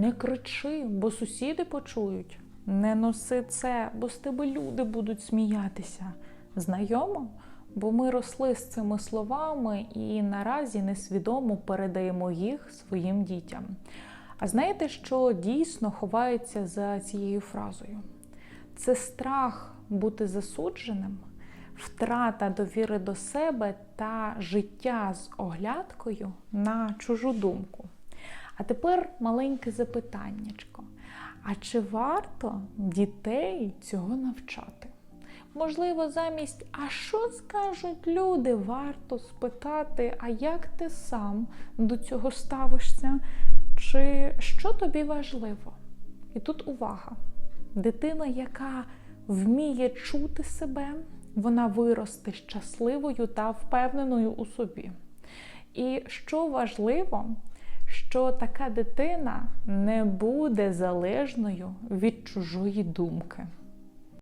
Не кричи, бо сусіди почують. Не носи це, бо з тебе люди будуть сміятися. Знайомо? Бо ми росли з цими словами і наразі несвідомо передаємо їх своїм дітям. А знаєте, що дійсно ховається за цією фразою? Це страх бути засудженим, втрата довіри до себе та життя з оглядкою на чужу думку. А тепер маленьке запитаннячко. А чи варто дітей цього навчати? Можливо, замість а що скажуть люди, варто спитати, а як ти сам до цього ставишся? Чи що тобі важливо? І тут увага. Дитина, яка вміє чути себе, вона виросте щасливою та впевненою у собі. І що важливо, що така дитина не буде залежною від чужої думки.